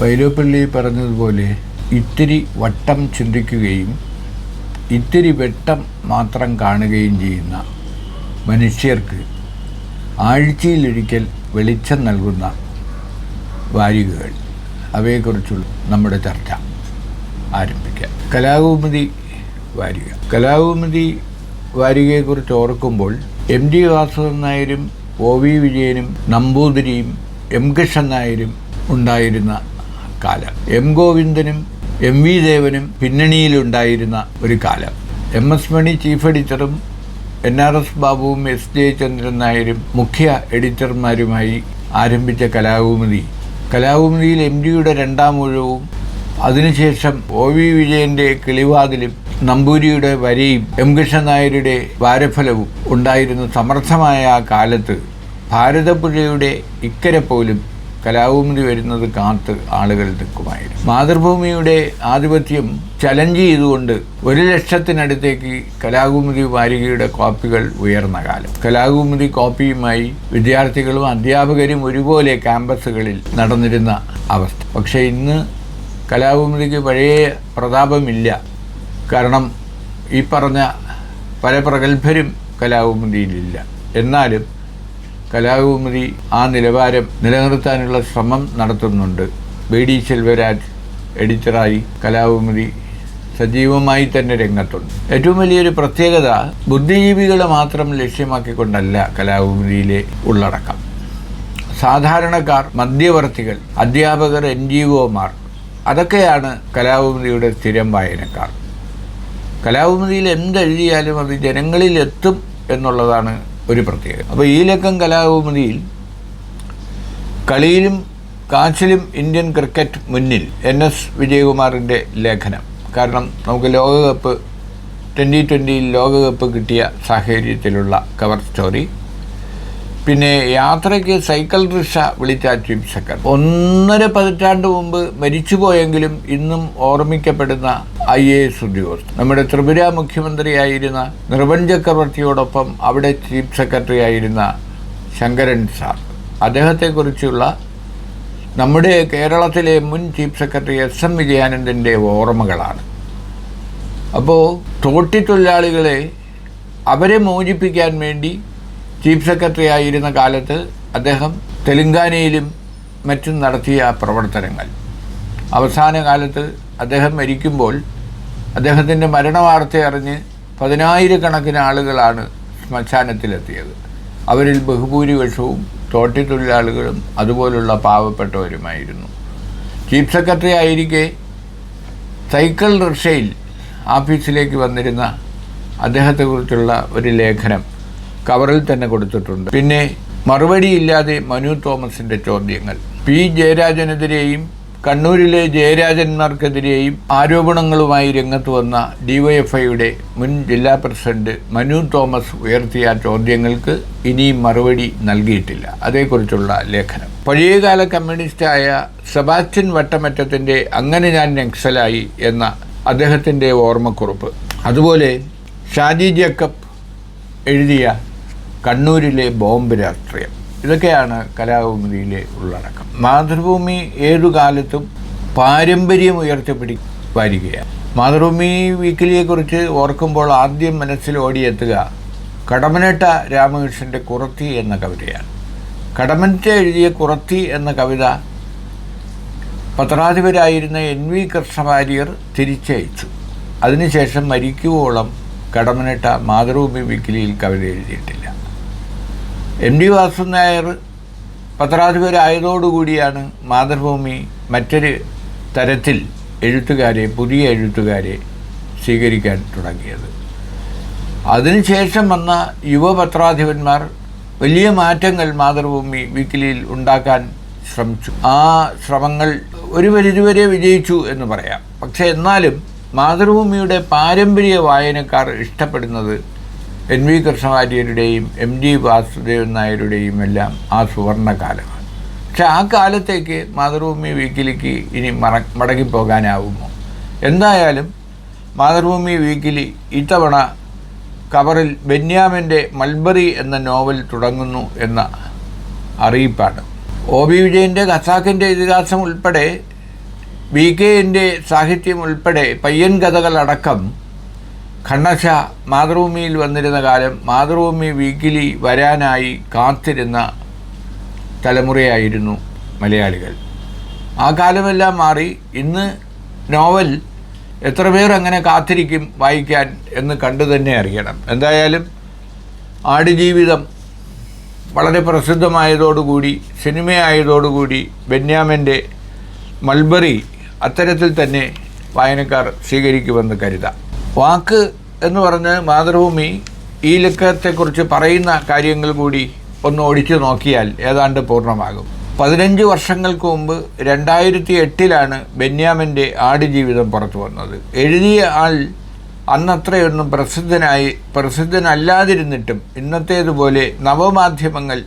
വൈലോപ്പള്ളി പറഞ്ഞതുപോലെ ഇത്തിരി വട്ടം ചിന്തിക്കുകയും ഇത്തിരി വെട്ടം മാത്രം കാണുകയും ചെയ്യുന്ന മനുഷ്യർക്ക് ആഴ്ചയിലൊരിക്കൽ വെളിച്ചം നൽകുന്ന വാരികകൾ. അവയെക്കുറിച്ചുള്ള നമ്മുടെ ചർച്ച ആരംഭിക്കാം. കലാകൗമുദി വാരിക. കലാകൗമുദി വാരികയെക്കുറിച്ച് ഓർക്കുമ്പോൾ എം ഡി വാസുദേവൻ നായരും ഒ വി വിജയനും നമ്പൂതിരിയും എം കൃഷ്ണൻ നായരും ഉണ്ടായിരുന്ന കാലം. എം ഗോവിന്ദനും എം വി ദേവനും പിന്നണിയിലുണ്ടായിരുന്ന ഒരു കാലം. എം എസ് മണി ചീഫ് എഡിറ്ററും എൻ ആർ എസ് ബാബുവും എസ് ജയചന്ദ്രൻ നായരും മുഖ്യ എഡിറ്റർമാരുമായി ആരംഭിച്ച കലാകൗമുദി കലാകൗമുദിയിൽ എം ഡിയുടെ രണ്ടാം ഒഴിവും അതിനുശേഷം ഒ വി വിജയന്റെ കിളിവാതിലും നമ്പൂരിയുടെ വരയും എം കൃഷ്ണൻ നായരുടെ വാരഫലവും ഉണ്ടായിരുന്ന സമർത്ഥമായ ആ കാലത്ത് ഭാരതപ്പുഴയുടെ ഇക്കരെ പോലും കലാകൗമുദി വരുന്നത് കാത്ത് ആളുകൾ നിൽക്കുമായിരുന്നു. മാതൃഭൂമിയുടെ ആധിപത്യം ചലഞ്ച് ചെയ്തുകൊണ്ട് ഒരു ലക്ഷത്തിനടുത്തേക്ക് കലാകൗമുദി വാരികയുടെ കോപ്പികൾ ഉയർന്ന കാലം. കലാകൗമുദി കോപ്പിയുമായി വിദ്യാർത്ഥികളും അധ്യാപകരും ഒരുപോലെ ക്യാമ്പസുകളിൽ നടന്നിരുന്ന അവസ്ഥ. പക്ഷേ ഇന്ന് കലാകൗമുദിക്ക് പഴയ പ്രതാപമില്ല. കാരണം ഈ പറഞ്ഞ പല പ്രഗത്ഭരും കലാകൗമുദിയിലില്ല എന്നാലും കലാകൗമുദി ആ നിലവാരം നിലനിർത്താനുള്ള ശ്രമം നടത്തുന്നുണ്ട്. ബി ഡി സെൽവരാജ് എഡിറ്ററായി കലാകുമരി സജീവമായി തന്നെ രംഗത്തുണ്ട്. ഏറ്റവും വലിയൊരു പ്രത്യേകത ബുദ്ധിജീവികളെ മാത്രം ലക്ഷ്യമാക്കിക്കൊണ്ടല്ല കലാകുമരിയിലെ ഉള്ളടക്കം. സാധാരണക്കാർ മധ്യവർത്തികൾ അധ്യാപകർ എൻ ജി ഒമാർ അതൊക്കെയാണ് കലാകുമതിയുടെ സ്ഥിരം വായനക്കാർ. കലാകുമതിയിൽ എന്തെഴുതിയാലും അത് ജനങ്ങളിൽ എത്തും എന്നുള്ളതാണ് ഒരു പ്രത്യേകത. അപ്പോൾ ഈ ലക്കം കലാകൗമുദിയിൽ കളിയിലും കാച്ചിലും ഇന്ത്യൻ ക്രിക്കറ്റ് മുന്നിൽ എൻ എസ് വിജയകുമാറിന്റെ ലേഖനം. കാരണം നമുക്ക് ലോകകപ്പ് ട്വന്റി ട്വന്റിയിൽ ലോകകപ്പ് കിട്ടിയ സാഹചര്യത്തിലുള്ള കവർ സ്റ്റോറി പിന്നെ യാത്രയ്ക്ക് സൈക്കിൾ റിക്ഷ വിളിച്ച ചീഫ് സെക്രട്ടറി ഒന്നര പതിറ്റാണ്ട് മുമ്പ് മരിച്ചുപോയെങ്കിലും ഇന്നും ഓർമ്മിക്കപ്പെടുന്ന ഐ എ എസ് ഉദ്യോഗസ്ഥൻ. നമ്മുടെ ത്രിപുര മുഖ്യമന്ത്രിയായിരുന്ന നിർവൻ ചക്രവർത്തിയോടൊപ്പം അവിടെ ചീഫ് സെക്രട്ടറി ആയിരുന്ന ശങ്കരൻ സാർ. അദ്ദേഹത്തെക്കുറിച്ചുള്ള നമ്മുടെ കേരളത്തിലെ മുൻ ചീഫ് സെക്രട്ടറി എസ് എം വിജയാനന്ദന്റെ ഓർമ്മകളാണ്. അപ്പോൾ തോട്ടിത്തൊഴിലാളികളെ അവരെ മോചിപ്പിക്കാൻ വേണ്ടി ചീഫ് സെക്രട്ടറി ആയിരുന്ന കാലത്ത് അദ്ദേഹം തെലുങ്കാനയിലും മറ്റും നടത്തിയ പ്രവർത്തനങ്ങൾ. അവസാന കാലത്ത് അദ്ദേഹം മരിക്കുമ്പോൾ അദ്ദേഹത്തിന്റെ മരണവാർത്ത അറിഞ്ഞ് പതിനായിരക്കണക്കിന് ആളുകളാണ് ശ്മശാനത്തിലെത്തിയത്. അവരിൽ ബഹുഭൂരിപക്ഷവും തോട്ടി തൊഴിലാളികളും അതുപോലുള്ള പാവപ്പെട്ടവരുമായിരുന്നു. ചീഫ് സെക്രട്ടറി ആയിരിക്കെ സൈക്കിൾ റിക്ഷയിൽ ആഫീസിലേക്ക് വന്നിരുന്ന അദ്ദേഹത്തെക്കുറിച്ചുള്ള ഒരു ലേഖനം കവറിൽ തന്നെ കൊടുത്തിട്ടുണ്ട്. പിന്നെ മറുപടിയില്ലാതെ മനു തോമസിന്റെ ചോദ്യങ്ങൾ. പി ജയരാജനെതിരെയും കണ്ണൂരിലെ ജയരാജന്മാർക്കെതിരെയും ആരോപണങ്ങളുമായി രംഗത്ത് വന്ന ഡിവൈഎഫ്ഐയുടെ മുൻ ജില്ലാ പ്രസിഡന്റ് മനു തോമസ് ഉയർത്തിയ ചോദ്യങ്ങൾക്ക് ഇനിയും മറുപടി നൽകിയിട്ടില്ല. അതേക്കുറിച്ചുള്ള ലേഖനം. പഴയകാല കമ്മ്യൂണിസ്റ്റായ സെബാസ്റ്റ്യൻ വട്ടമറ്റത്തിന്റെ അങ്ങനെ ഞാൻ നക്സലായി എന്ന അദ്ദേഹത്തിന്റെ ഓർമ്മക്കുറിപ്പ്. അതുപോലെ ഷാജി ജേക്കബ് എഴുതിയ കണ്ണൂരിലെ ബോംബ് രാഷ്ട്രീയം. ഇതൊക്കെയാണ് കലാകൗമുദിയിലെ ഉള്ളടക്കം. മാതൃഭൂമി ഏതു കാലത്തും പാരമ്പര്യം ഉയർത്തിപ്പിടി വരികയാണ്. മാതൃഭൂമി വീക്കിലിയെക്കുറിച്ച് ഓർക്കുമ്പോൾ ആദ്യം മനസ്സിൽ ഓടിയെത്തുക കടമനട്ട രാമകൃഷ്ണന്റെ കുറത്തി എന്ന കവിതയാണ്. കടമനറ്റ എഴുതിയ കുറത്തി എന്ന കവിത പത്രാധിപരായിരുന്ന എൻ വി കൃഷ്ണവാര്യർ തിരിച്ചയച്ചു. അതിനുശേഷം മരിക്കുവോളം കടമനിട്ട മാതൃഭൂമി വീക്കിലിയിൽ കവിത എഴുതിയിട്ടില്ല. എം ഡി വാസു നായർ പത്രാധിപരായതോടുകൂടിയാണ് മാതൃഭൂമി മറ്റൊരു തരത്തിൽ എഴുത്തുകാരെ പുതിയ എഴുത്തുകാരെ സ്വീകരിക്കാൻ തുടങ്ങിയത്. അതിനുശേഷം വന്ന യുവ പത്രാധിപന്മാർ വലിയ മാറ്റങ്ങൾ മാതൃഭൂമി വീക്കിലിയിൽ ഉണ്ടാക്കാൻ ശ്രമിച്ചു. ആ ശ്രമങ്ങൾ ഒരു പരിധിവരെ വിജയിച്ചു എന്ന് പറയാം. പക്ഷേ എന്നാലും മാതൃഭൂമിയുടെ പാരമ്പര്യ വായനക്കാർ ഇഷ്ടപ്പെടുന്നത് എൻ വി കൃഷ്ണവാര്യരുടെയും എം ജി വാസുദേവൻ നായരുടെയും എല്ലാം ആ സുവർണകാലമാണ്. പക്ഷെ ആ കാലത്തേക്ക് മാതൃഭൂമി വീക്കിലിക്ക് ഇനി മറ മടങ്ങിപ്പോകാനാവുമോ? എന്തായാലും മാതൃഭൂമി വീക്കിലി ഇത്തവണ കവറിൽ ബെന്യാമിന്റെ മൽബറി എന്ന നോവൽ തുടങ്ങുന്നു എന്ന അറിയിപ്പാണ്. ഒ ബി വിജയന്റെ ഖസാക്കിന്റെ ഇതിഹാസം ഉൾപ്പെടെ വി കെന്റെ സാഹിത്യം ഉൾപ്പെടെ പയ്യൻ കഥകളടക്കം ഖണ്ണശ മാതൃഭൂമിയിൽ വന്നിരുന്ന കാലം മാതൃഭൂമി വീക്കിലി വരാനായി കാത്തിരുന്ന തലമുറയായിരുന്നു മലയാളികൾ. ആ കാലമെല്ലാം മാറി ഇന്ന് നോവൽ എത്ര പേർ അങ്ങനെ കാത്തിരിക്കും വായിക്കാൻ എന്ന് കണ്ടു തന്നെ അറിയണം. എന്തായാലും ആടുജീവിതം വളരെ പ്രസിദ്ധമായതോടുകൂടി സിനിമയായതോടുകൂടി ബെന്യാമിന്റെ മൾബറി അത്തരത്തിൽ തന്നെ വായനക്കാർ സ്വീകരിക്കുമെന്ന് കരുതാം. വാക്ക് എന്ന് പറഞ്ഞ് മാതൃഭൂമി ഈ ലക്കത്തെക്കുറിച്ച് പറയുന്ന കാര്യങ്ങൾ കൂടി ഒന്ന് ഒടിച്ചു നോക്കിയാൽ ഏതാണ്ട് പൂർണമാകും. പതിനഞ്ച് വർഷങ്ങൾക്ക് മുമ്പ് രണ്ടായിരത്തി എട്ടിലാണ് ബെന്യാമിന്റെ ആടുജീവിതം പുറത്തു വന്നത്. എഴുതിയ ആൾ അന്നത്രയൊന്നും പ്രസിദ്ധനായി പ്രസിദ്ധനല്ലാതിരുന്നിട്ടും ഇന്നത്തേതുപോലെ നവമാധ്യമങ്ങൾ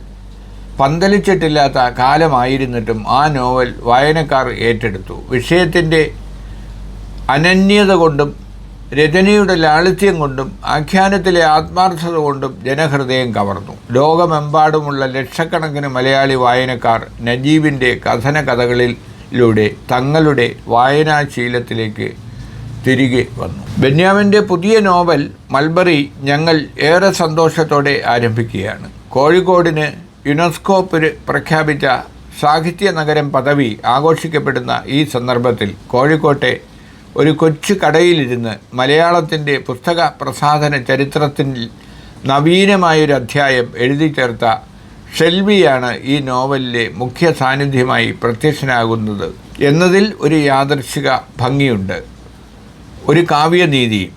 പന്തലിച്ചിട്ടില്ലാത്ത കാലമായിരുന്നിട്ടും ആ നോവൽ വായനക്കാർ ഏറ്റെടുത്തു. വിഷയത്തിന്റെ അനന്യത കൊണ്ടും രചനയുടെ ലാളിത്യം കൊണ്ടും ആഖ്യാനത്തിലെ ആത്മാർത്ഥത കൊണ്ടും ജനഹൃദയം കവർന്നു. ലോകമെമ്പാടുമുള്ള ലക്ഷക്കണക്കിന് മലയാളി വായനക്കാർ നജീബിന്റെ കഥന കഥകളിലൂടെ തങ്ങളുടെ വായനാശീലത്തിലേക്ക് തിരികെ വന്നു. ബെന്യാമിന്റെ പുതിയ നോവൽ മൽബറി ഞങ്ങൾ ഏറെ സന്തോഷത്തോടെ ആരംഭിക്കുകയാണ്. കോഴിക്കോടിന് യുനെസ്കോ പുര- പ്രഖ്യാപിച്ച സാഹിത്യ നഗരം പദവി ആഘോഷിക്കപ്പെടുന്ന ഈ സന്ദർഭത്തിൽ കോഴിക്കോട്ടെ ഒരു കൊച്ചു കടയിലിരുന്ന് മലയാളത്തിന്റെ പുസ്തക പ്രസാധന ചരിത്രത്തിൽ നവീനമായൊരു അധ്യായം എഴുതി ചേർത്ത ഷെൽവിയാണ് ഈ നോവലിലെ മുഖ്യ സാന്നിധ്യമായി പ്രത്യക്ഷനാകുന്നത് എന്നതിൽ ഒരു യാദർശിക ഭംഗിയുണ്ട്. ഒരു കാവ്യനീതി.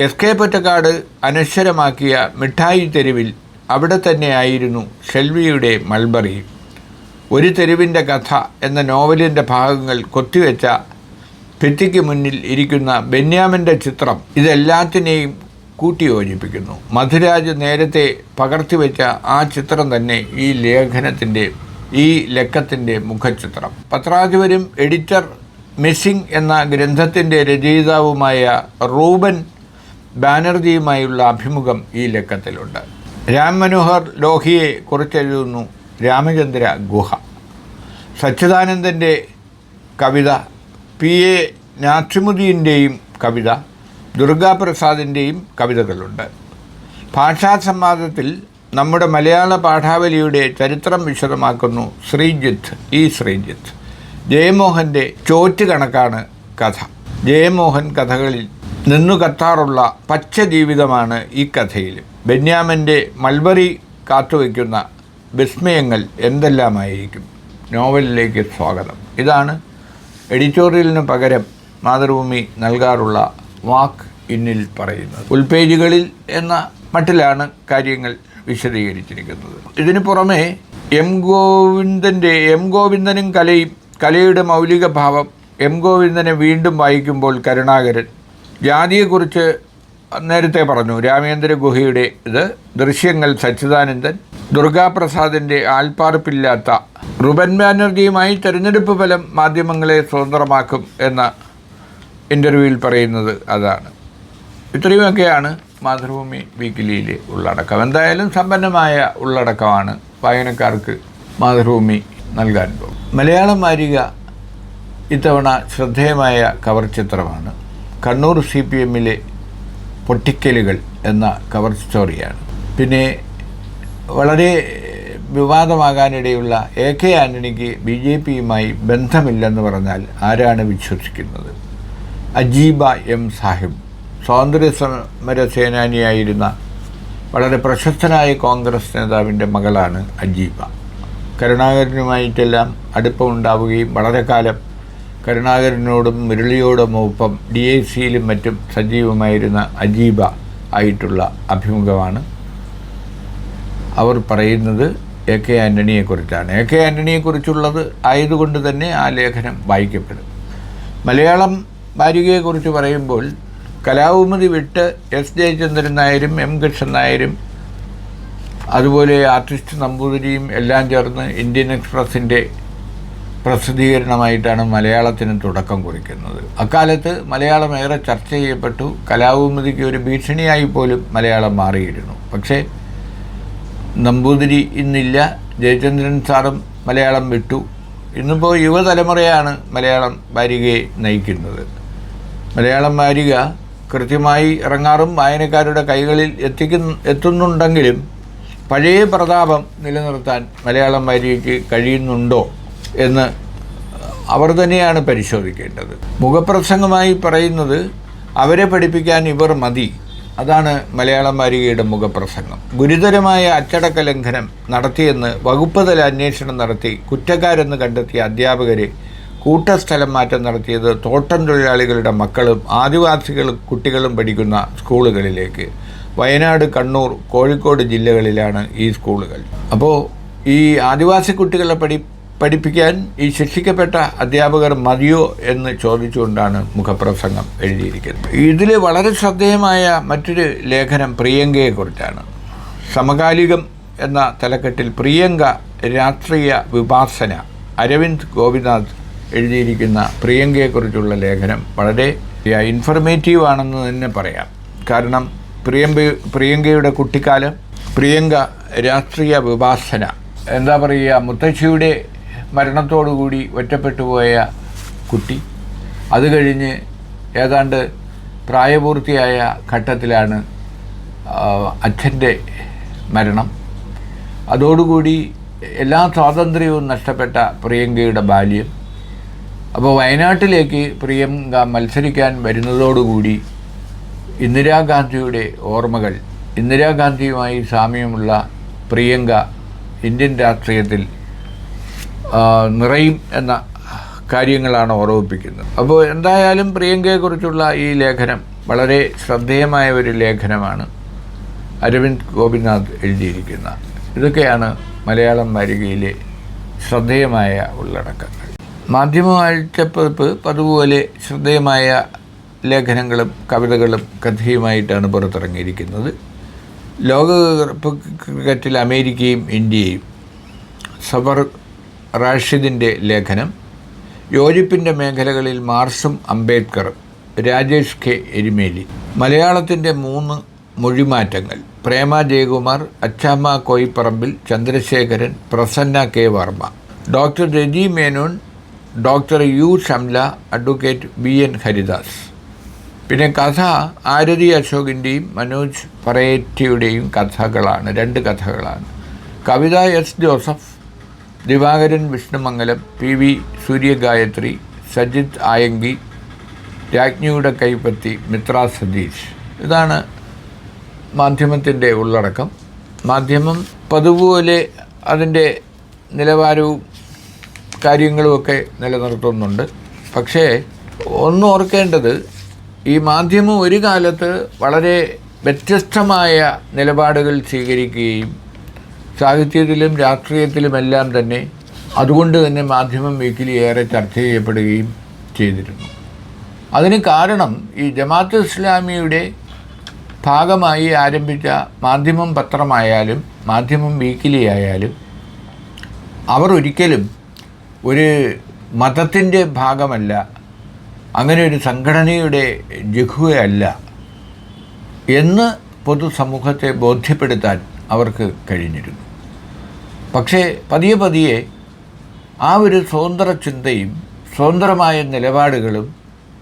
എസ് കെ പൊറ്റക്കാട് അനശ്വരമാക്കിയ മിഠായി തെരുവിൽ അവിടെ തന്നെയായിരുന്നു ഷെൽവിയുടെ മൾബറി. ഒരു തെരുവിന്റെ കഥ എന്ന നോവലിന്റെ ഭാഗങ്ങൾ കൊത്തിവെച്ച ഭിത്തിക്ക് മുന്നിൽ ഇരിക്കുന്ന ബെന്യാമിന്റെ ചിത്രം ഇതെല്ലാത്തിനെയും കൂട്ടിയോജിപ്പിക്കുന്നു. മധുരാജ് നേരത്തെ പകർത്തിവെച്ച ആ ചിത്രം തന്നെ ഈ ലേഖനത്തിന്റെ ഈ ലക്കത്തിന്റെ മുഖചിത്രം. പത്രാധിപരും എഡിറ്റർ മിസ്സിംഗ് എന്ന ഗ്രന്ഥത്തിന്റെ രചയിതാവുമായ റൂബൻ ബാനർജിയുമായുള്ള അഭിമുഖം ഈ ലക്കത്തിലുണ്ട്. രാം മനോഹർ ലോഹിയെ കുറിച്ചെഴുതുന്നു രാമചന്ദ്ര ഗുഹ. സച്ചിദാനന്ദന്റെ കവിത പി എ നാസിമുദ്ദീന്റെയും കവിത ദുർഗാപ്രസാദിന്റെയും കവിതകളുണ്ട്. ഭാഷാ സംവാദത്തിൽ നമ്മുടെ മലയാള പാഠാവലിയുടെ ചരിത്രം വിശദമാക്കുന്നു ശ്രീജിത്ത് ഈ ശ്രീജിത്ത്. ജയമോഹന്റെ ചോറ്റ് കണക്കാണ് കഥ. ജയമോഹൻ കഥകളിൽ നിന്നു കത്താറുള്ള പച്ച ജീവിതമാണ് ഈ കഥയിൽ. ബെന്യാമിന്റെ മൾബറി കാത്തുവയ്ക്കുന്ന വിസ്മയങ്ങൾ എന്തെല്ലാമായിരിക്കും? നോവലിലേക്ക് സ്വാഗതം. ഇതാണ് എഡിറ്റോറിയലിന് പകരം മാതൃഭൂമി നൽകാറുള്ള വാക്ക് ഇന്നിൽ പറയുന്നത്. ഉൾപേജുകളിൽ എന്ന മട്ടിലാണ് കാര്യങ്ങൾ വിശദീകരിച്ചിരിക്കുന്നത്. ഇതിനു പുറമെ എം ഗോവിന്ദന്റെ എം ഗോവിന്ദനും കലയും കലയുടെ മൗലിക ഭാവം എം ഗോവിന്ദനെ വീണ്ടും വായിക്കുമ്പോൾ കരുണാകരൻ ജാതിയെക്കുറിച്ച് നേരത്തെ പറഞ്ഞു. രാമേന്ദ്ര ഗുഹയുടെ ഇത് ദൃശ്യങ്ങൾ സച്ചിദാനന്ദൻ ദുർഗാപ്രസാദിന്റെ ആൽപ്പാർപ്പില്ലാത്ത റുബൻ ബാനർജിയുമായി തെരഞ്ഞെടുപ്പ് ഫലം മാധ്യമങ്ങളെ സ്വതന്ത്രമാക്കും എന്ന ഇന്റർവ്യൂവിൽ പറയുന്നത് അതാണ്. ഇത്രയുമൊക്കെയാണ് മാതൃഭൂമി വീക്കിലിയിലെ ഉള്ളടക്കം. എന്തായാലും സമ്പന്നമായ ഉള്ളടക്കമാണ് വായനക്കാർക്ക് മാതൃഭൂമി നൽകാൻ പോകും മലയാളം വാരിക ഇത്തവണ ശ്രദ്ധേയമായ കവർ ചിത്രമാണ്. കണ്ണൂർ സി പി എമ്മിലെ പൊട്ടിക്കലുകൾ എന്ന കവർ സ്റ്റോറിയാണ്. പിന്നെ വളരെ വിവാദമാകാനിടയുള്ള എ കെ ആന്റണിക്ക് ബി ജെ പിയുമായി ബന്ധമില്ലെന്ന് പറഞ്ഞാൽ ആരാണ് വിശ്വസിക്കുന്നത്? അജീബ എം സാഹിബ് സ്വാതന്ത്ര്യ സമര സേനാനിയായിരുന്ന വളരെ പ്രശസ്തനായ കോൺഗ്രസ് നേതാവിന്റെ മകളാണ് അജീബ. കരുണാകരനുമായിട്ടെല്ലാം അടുപ്പമുണ്ടാവുകയും വളരെ കാലം കരുണാകരനോടും മുരളിയോടും ഒപ്പം ഡി ഐ സിയിലും മറ്റും സജീവമായിരുന്ന അജീബ ആയിട്ടുള്ള അഭിമുഖമാണ്. അവർ പറയുന്നത് എ കെ ആന്റണിയെക്കുറിച്ചാണ് എ കെ ആന്റണിയെക്കുറിച്ചുള്ളത് ആയതുകൊണ്ട് തന്നെ ആ ലേഖനം വായിക്കപ്പെടും. മലയാളം വാരികയെക്കുറിച്ച് പറയുമ്പോൾ കലാവുമതി വിട്ട് എസ് ജയചന്ദ്രൻ നായരും എം കൃഷ്ണൻ നായരും അതുപോലെ ആർട്ടിസ്റ്റ് നമ്പൂതിരിയും എല്ലാം ചേർന്ന് ഇന്ത്യൻ എക്സ്പ്രസിന്റെ പ്രസിദ്ധീകരണമായിട്ടാണ് മലയാളത്തിന് തുടക്കം കുറിക്കുന്നത്. അക്കാലത്ത് മലയാളം ഏറെ ചർച്ച ചെയ്യപ്പെട്ടു. കലാവുമതിക്ക് ഒരു ഭീഷണിയായി പോലും മലയാളം മാറിയിരുന്നു. പക്ഷേ നമ്പൂതിരി ഇന്നില്ല. ജയചന്ദ്രൻ സാറും മലയാളം വിട്ടു. ഇന്നിപ്പോൾ യുവതലമുറയാണ് മലയാളം വാരികയെ നയിക്കുന്നത്. മലയാളം വാരിക കൃത്യമായി ഇറങ്ങാറും വായനക്കാരുടെ കൈകളിൽ എത്തിക്കുന്ന എത്തുന്നുണ്ടെങ്കിലും പഴയ പ്രതാപം നിലനിർത്താൻ മലയാളം വാരികയ്ക്ക് കഴിയുന്നുണ്ടോ എന്ന് അവർ തന്നെയാണ് പരിശോധിക്കേണ്ടത്. മുഖപ്രസംഗമായി പറയുന്നത് അവരെ പഠിപ്പിക്കാൻ ഇവർ മതി. അതാണ് മലയാളം വാരികയുടെ മുഖപ്രസംഗം. ഗുരുതരമായ അച്ചടക്ക ലംഘനം നടത്തിയെന്ന് വകുപ്പ് തല അന്വേഷണം നടത്തി കുറ്റക്കാരെന്ന് കണ്ടെത്തിയ അധ്യാപകരെ കൂട്ടസ്ഥലം മാറ്റം നടത്തിയത് തോട്ടം തൊഴിലാളികളുടെ മക്കളും ആദിവാസികളും കുട്ടികളും പഠിക്കുന്ന സ്കൂളുകളിലേക്ക്. വയനാട് കണ്ണൂർ കോഴിക്കോട് ജില്ലകളിലാണ് ഈ സ്കൂളുകൾ. അപ്പോൾ ഈ ആദിവാസി കുട്ടികളെ പഠി പഠിപ്പിക്കാൻ ഈ ശിക്ഷിക്കപ്പെട്ട അധ്യാപകർ മതിയോ എന്ന് ചോദിച്ചുകൊണ്ടാണ് മുഖപ്രസംഗം എഴുതിയിരിക്കുന്നത്. ഇതിൽ വളരെ ശ്രദ്ധേയമായ മറ്റൊരു ലേഖനം പ്രിയങ്കയെക്കുറിച്ചാണ് സമകാലികം എന്ന തലക്കെട്ടിൽ പ്രിയങ്ക രാഷ്ട്രീയ വിഭാസന അരവിന്ദ് ഗോപിനാഥ് എഴുതിയിരിക്കുന്ന പ്രിയങ്കയെക്കുറിച്ചുള്ള ലേഖനം വളരെ ഇൻഫർമേറ്റീവ് ആണെന്ന് തന്നെ പറയാം. കാരണം പ്രിയങ്ക പ്രിയങ്കയുടെ കുട്ടിക്കാലം പ്രിയങ്ക രാഷ്ട്രീയ വിഭാസന എന്താ പറയുക മുത്തശ്ശിയുടെ മരണത്തോടുകൂടി ഒറ്റപ്പെട്ടു പോയ കുട്ടി. അത് കഴിഞ്ഞ് ഏതാണ്ട് പ്രായപൂർത്തിയായ ഘട്ടത്തിലാണ് അച്ഛന്റെ മരണം. അതോടുകൂടി എല്ലാ സ്വാതന്ത്ര്യവും നഷ്ടപ്പെട്ട പ്രിയങ്കയുടെ ബാല്യം. അപ്പോൾ വയനാട്ടിലേക്ക് പ്രിയങ്ക മത്സരിക്കാൻ വരുന്നതോടുകൂടി ഇന്ദിരാഗാന്ധിയുടെ ഓർമ്മകൾ ഇന്ദിരാഗാന്ധിയുമായി സാമ്യമുള്ള പ്രിയങ്ക ഇന്ത്യൻ രാഷ്ട്രീയത്തിൽ നിറയും എന്ന കാര്യങ്ങളാണ് ഓർമ്മിപ്പിക്കുന്നത്. അപ്പോൾ എന്തായാലും പ്രിയങ്കയെക്കുറിച്ചുള്ള ഈ ലേഖനം വളരെ ശ്രദ്ധേയമായ ഒരു ലേഖനമാണ് അരവിന്ദ് ഗോപിനാഥ് എഴുതിയിരിക്കുന്ന. ഇതൊക്കെയാണ് മലയാളം വാരികയിലെ ശ്രദ്ധേയമായ ഉള്ളടക്കങ്ങൾ മാധ്യമവാഴ്ചപ്പതിപ്പ് പതുപോലെ ശ്രദ്ധേയമായ ലേഖനങ്ങളും കവിതകളും കഥയുമായിട്ടാണ് പുറത്തിറങ്ങിയിരിക്കുന്നത്. ലോകകപ്പ് ക്രിക്കറ്റിൽ അമേരിക്കയും ഇന്ത്യയും സബർ റാഷിദിന്റെ ലേഖനം യോജിപ്പിന്റെ മേഖലകളിൽ മാർസും അംബേദ്കറും രാജേഷ് കെ എരിമേലി. മലയാളത്തിന്റെ മൂന്ന് മൊഴിമാറ്റങ്ങൾ. Prema Jayakumar Achamma Koipparambil Chandrasekharan Prasanna K Varma. Doctor Raji Menon doctor U Shamla advocate B N Haridas. പിന്നെ കഥ ആരതി അശോകിന്റെയും മനോജ് പറയേറ്റിയുടെയും കഥകളാണ് രണ്ട് കഥകളാണ്. കവിത S Joseph Divakaran Vishnumangalam P V Suryagayathri Sajith Ayanki രാജ്ഞിയുടെ കൈപ്പത്തി മിത്ര സതീഷ്. ഇതാണ് മാധ്യമത്തിന്റെ ഉള്ളടക്കം. മാധ്യമം പതുപോലെ അതിന്റെ നിലവാരവും കാര്യങ്ങളുമൊക്കെ നിലനിർത്തുന്നുണ്ട്. പക്ഷേ ഒന്ന് ഓർക്കേണ്ടത് ഈ മാധ്യമം ഒരു കാലത്ത് വളരെ വ്യത്യസ്തമായ നിലപാടുകൾ സ്വീകരിക്കുകയും സാഹിത്യത്തിലും രാഷ്ട്രീയത്തിലുമെല്ലാം തന്നെ അതുകൊണ്ട് തന്നെ മാധ്യമം വീക്കിലി ഏറെ ചർച്ച ചെയ്യപ്പെടുകയും ചെയ്തിരുന്നു. അതിന് കാരണം ഈ ജമാഅത്ത് ഇസ്ലാമിയുടെ ഭാഗമായി ആരംഭിച്ച മാധ്യമം പത്രമായാലും മാധ്യമം വീക്കിലി ആയാലും അവർ ഒരിക്കലും ഒരു മതത്തിന്റെ ഭാഗമല്ല അങ്ങനെ ഒരു സംഘടനയുടെ ജഹുവയല്ല എന്ന് പൊതുസമൂഹത്തെ ബോധ്യപ്പെടുത്താൻ അവർക്ക് കഴിഞ്ഞിരുന്നു. പക്ഷേ പതിയെ പതിയെ ആ ഒരു സ്വതന്ത്ര ചിന്തയും സ്വതന്ത്രമായ നിലപാടുകളും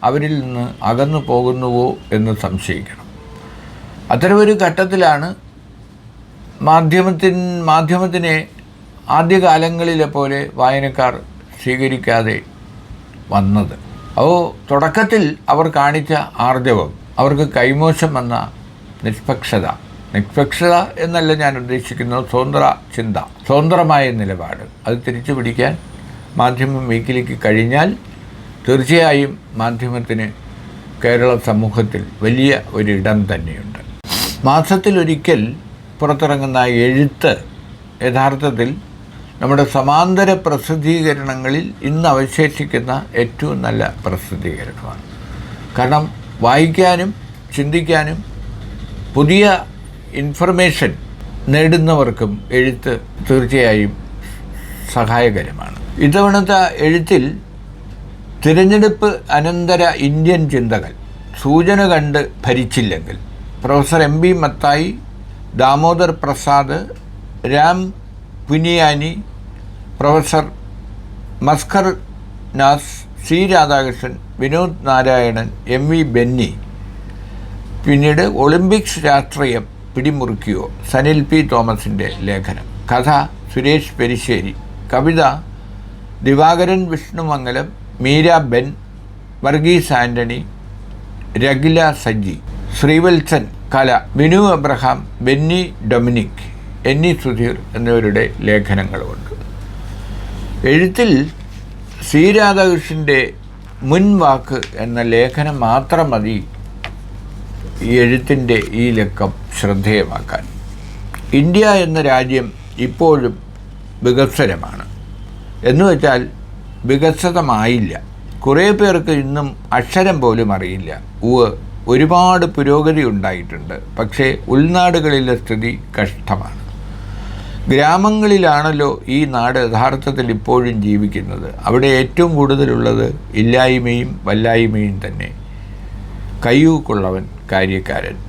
അവരിൽ നിന്ന് അകന്നു പോകുന്നുവോ എന്ന് സംശയിക്കണം. അത്തരമൊരു ഘട്ടത്തിലാണ് മാധ്യമത്തിൻ മാധ്യമത്തിനെ ആദ്യകാലങ്ങളിലെ പോലെ വായനക്കാർ സ്വീകരിക്കാതെ വന്നത്. അപ്പോൾ തുടക്കത്തിൽ അവർ കാണിച്ച ആർജവം അവർക്ക് കൈമോശം വന്ന നിഷ്പക്ഷത നിഷ്പക്ഷത എന്നല്ല ഞാൻ ഉദ്ദേശിക്കുന്നത് സ്വതന്ത്ര ചിന്ത സ്വതന്ത്രമായ നിലപാട്. അത് തിരിച്ചു പിടിക്കാൻ മാധ്യമം വീക്കിലേക്ക് കഴിഞ്ഞാൽ തീർച്ചയായും മാധ്യമത്തിന് കേരള സമൂഹത്തിൽ വലിയ ഒരിടം തന്നെയുണ്ട്. മാസത്തിലൊരിക്കൽ പുറത്തിറങ്ങുന്ന എഴുത്ത് യഥാർത്ഥത്തിൽ നമ്മുടെ സമാന്തര പ്രസിദ്ധീകരണങ്ങളിൽ ഇന്ന് അവശേഷിക്കുന്ന ഏറ്റവും നല്ല പ്രസിദ്ധീകരണമാണ്. കാരണം വായിക്കാനും ചിന്തിക്കാനും പുതിയ ഇൻഫർമേഷൻ നേടുന്നവർക്കും എഴുത്ത് തീർച്ചയായും സഹായകരമാണ്. ഇത്തവണത്തെ എഴുത്തിൽ തിരഞ്ഞെടുപ്പ് അനന്തര ഇന്ത്യൻ ചിന്തകൾ സൂചന കണ്ട് ഭരിച്ചില്ലെങ്കിൽ professor M B Mathai Damodar Prasad Ram Puniyani professor Maskar Nas C Radhakrishnan Vinod Narayanan M V Benny. പിന്നീട് ഒളിമ്പിക്സ് രാഷ്ട്രീയം പിടിമുറുക്കിയോ? സനിൽ പി. തോമസിന്റെ ലേഖനം. കഥ സുരേഷ് പെരിശ്ശേരി. കവിത ദിവാകരൻ വിഷ്ണുമംഗലം മീര ബെൻ വർഗീസ് ആന്റണി രഗില സജ്ജി ശ്രീവത്സൻ കല വിനു അബ്രഹാം ബെന്നി ഡൊമിനിക് എന്നി സുധീർ എന്നിവരുടെ ലേഖനങ്ങളുമുണ്ട്. എഴുത്തിൽ സി. രാധാകൃഷ്ണന്റെ മുൻവാക്ക് എന്ന ലേഖനം മാത്രം മതി ഈ എഴുത്തിന്റെ ഈ ലക്കം. ശ്രദ്ധേയമാക്കാൻ. ഇന്ത്യ എന്ന രാജ്യം ഇപ്പോഴും വികസ്വരമാണ്. എന്ന് വെച്ചാൽ വികസിതമായില്ല കുറേ പേർക്ക് ഇന്നും അക്ഷരം പോലും അറിയില്ല. ഉവ് ഒരുപാട് പുരോഗതി ഉണ്ടായിട്ടുണ്ട്. പക്ഷേ ഉൾനാടുകളിലെ സ്ഥിതി കഷ്ടമാണ്. ഗ്രാമങ്ങളിലാണല്ലോ ഈ നാട് യഥാർത്ഥത്തിൽ ഇപ്പോഴും ജീവിക്കുന്നത്. അവിടെ ഏറ്റവും കൂടുതലുള്ളത് ഇല്ലായ്മയും വല്ലായ്മയും തന്നെ. കയ്യൂക്കുള്ളവൻ കാര്യക്കാരൻ.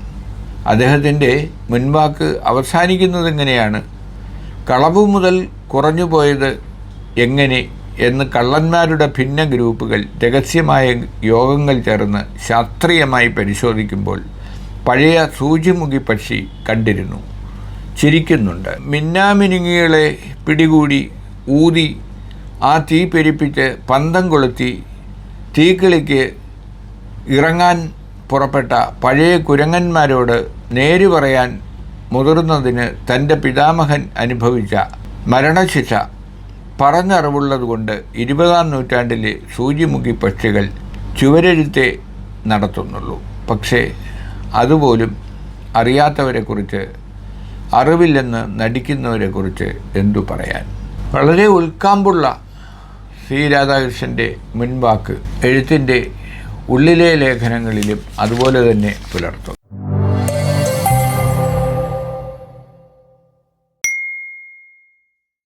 അദ്ദേഹത്തിന്റെ മുൻവാക്ക് അവസാനിക്കുന്നത് എങ്ങനെയാണ്? കളവ് മുതൽ കുറഞ്ഞു പോയത് എങ്ങനെ? എന്ന് കള്ളന്മാരുടെ ഭിന്ന ഗ്രൂപ്പുകൾ രഹസ്യമായ യോഗങ്ങൾ ചേർന്ന് ശാസ്ത്രീയമായി പരിശോധിക്കുമ്പോൾ പഴയ സൂചിമുഖി പക്ഷി കണ്ടിരുന്നു. ചിരിക്കുന്നുണ്ട്. മിന്നാമിനുങ്ങികളെ പിടികൂടി ഊതി ആ തീ പെരിപ്പിച്ച് പന്തം കൊളുത്തി തീക്കിളിക്ക് ഇറങ്ങാൻ പുറപ്പെട്ട പഴയ കുരങ്ങന്മാരോട് നേര് പറയാൻ മുതിർന്നതിന് തന്റെ പിതാമഹൻ അനുഭവിച്ച മരണശിക്ഷ പറഞ്ഞറിവുള്ളതുകൊണ്ട് ഇരുപതാം നൂറ്റാണ്ടിലെ സൂചിമുഖി പക്ഷികൾ ചുവരെഴുത്തെ നടത്തുന്നുള്ളൂ. പക്ഷേ അതുപോലും അറിയാത്തവരെക്കുറിച്ച് അറിവില്ലെന്ന് നടിക്കുന്നവരെക്കുറിച്ച് എന്തു പറയാൻ? വളരെ ഉൾക്കാമ്പുള്ള സി. രാധാകൃഷ്ണന്റെ മുൻവാക്ക് എഴുത്തിന്റെ ഉള്ളിലെ ലേഖനങ്ങളിലും അതുപോലെ തന്നെ പുലർത്തും